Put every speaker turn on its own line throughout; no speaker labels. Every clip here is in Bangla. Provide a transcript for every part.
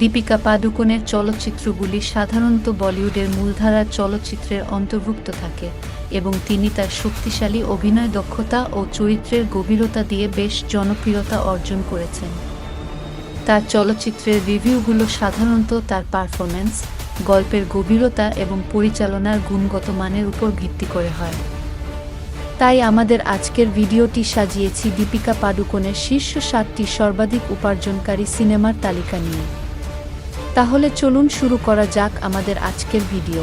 দীপিকা পাডুকোনের চলচ্চিত্রগুলি সাধারণত বলিউডের মূলধারার চলচ্চিত্রের অন্তর্ভুক্ত থাকে এবং তিনি তার শক্তিশালী অভিনয় দক্ষতা ও চরিত্রের গভীরতা দিয়ে বেশ জনপ্রিয়তা অর্জন করেছেন। তার চলচ্চিত্রের রিভিউগুলো সাধারণত তার পারফরম্যান্স, গল্পের গভীরতা এবং পরিচালনার গুণগত মানের উপর ভিত্তি করে হয়। তাই আমাদের আজকের ভিডিওটি সাজিয়েছি দীপিকা পাডুকোনের শীর্ষ সাতটি সর্বাধিক উপার্জনকারী সিনেমার তালিকা নিয়ে। তাহলে চলুন শুরু করা যাক আমাদের আজকের ভিডিও।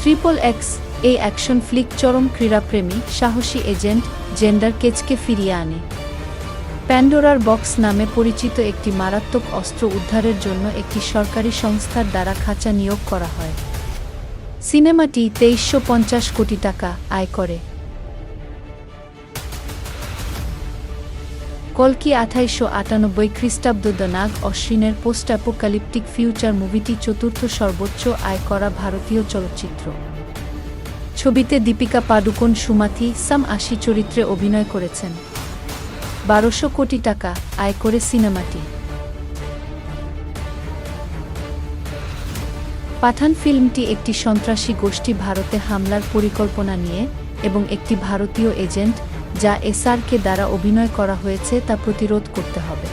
ট্রিপল এক্স এই অ্যাকশন ফ্লিক চরম ক্রীড়াপ্রেমী, সাহসী এজেন্ট, জেন্ডার কেচকে ফিরিয়ে আনে। প্যান্ডোরার বক্স নামে পরিচিত একটি মারাত্মক অস্ত্র উদ্ধারের জন্য একটি সরকারি সংস্থার দ্বারা খাঁচা নিয়োগ করা হয়। সিনেমাটি তেইশশো কোটি টাকা আয় করে। কলকি আঠাইশশো আটানব্বই খ্রিস্টাব্দ নাগ অশ্বিনের পোস্ট অ্যাপোকালিপটিক ফিউচার মুভিটি চতুর্থ সর্বোচ্চ আয় করা ভারতীয় চলচ্চিত্র। ছবিতে দীপিকা পাডুকোন, সুমাথি, সাম আশি চরিত্রে অভিনয় করেছেন। বারোশো কোটি টাকা আয় করে সিনেমাটি। পাঠান ফিল্মটি একটি সন্ত্রাসী গোষ্ঠী ভারতে হামলার পরিকল্পনা নিয়ে এবং একটি ভারতীয় এজেন্ট যা এসআরকে দ্বারা অভিনয় করা হয়েছে তা প্রতিরোধ করতে হবে।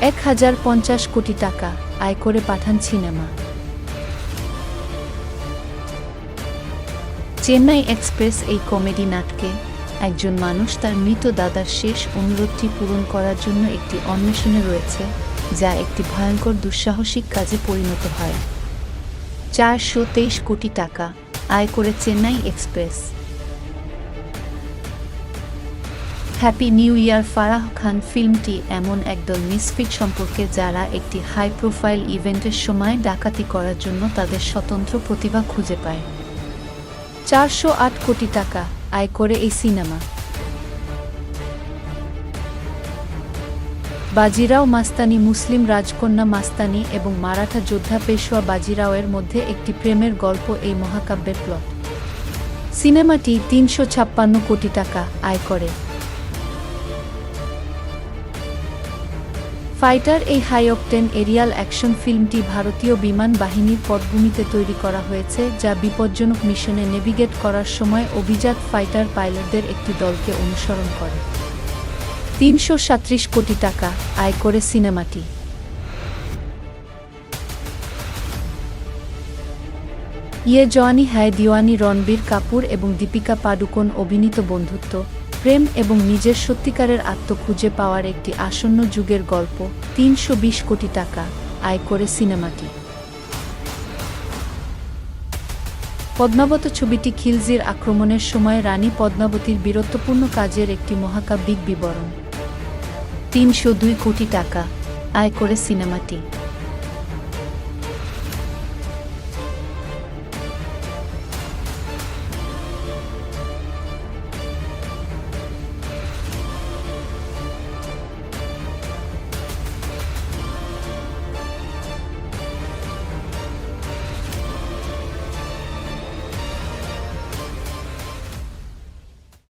এক হাজার পঞ্চাশ কোটি টাকা আয় করে পাঠান সিনেমা। চেন্নাই এক্সপ্রেস এই কমেডি নাটকে একজন মানুষ তার মৃত দাদার শেষ অনুরোধটি পূরণ করার জন্য একটি অন্বেষণে রয়েছে, যা একটি ভয়ঙ্কর দুঃসাহসিক কাজে পরিণত হয়। চারশো তেইশ কোটি টাকা আয় করে Chennai Express. Happy new year Farah Khan ফিল্মটি এমন একদল মিসফিট সম্পর্কে যারা একটি হাই প্রোফাইল ইভেন্টের সময় ডাকাতি করার জন্য তাদের স্বতন্ত্র প্রতিভা খুঁজে পায়। চারশো আট কোটি টাকা আয় করে এই সিনেমা। বাজিরাও মাস্তানি, মুসলিম রাজকন্যা মাস্তানি এবং মারাঠা যোদ্ধা পেশোয়া বাজিরাওয়ের মধ্যে একটি প্রেমের গল্প এই মহাকাব্যের প্লট সিনেমাটি তিনশো ছাপ্পান্ন কোটি টাকা আয় করে। ফাইটার এই হাই অকটেন এরিয়াল অ্যাকশন ফিল্মটি ভারতীয় বিমান বাহিনীর পটভূমিতে তৈরি করা হয়েছে, যা বিপজ্জনক মিশনে নেভিগেট করার সময় অভিজাত ফাইটার পাইলটদের একটি দলকে অনুসরণ করে। তিনশো কোটি টাকা আয় করে সিনেমাটি। ইয়ে জওয়ানি হ্যায় দিওয়ানি রণবীর কাপুর এবং দীপিকা পাডুকোন অভিনীত বন্ধুত্ব। প্রেম এবং নিজের সত্যিকারের আত্ম খুঁজে পাওয়ার একটি আসন্ন যুগের গল্প, তিনশো বিশ কোটি টাকা আয় করে সিনেমাটি। পদ্মাবত ছবিটি খিলজির আক্রমণের সময় রানী পদ্মাবতীর বীরত্বপূর্ণ কাজের একটি মহাকাব্যিক বিবরণ। তিনশো দুই কোটি টাকা আয় করে সিনেমাটি।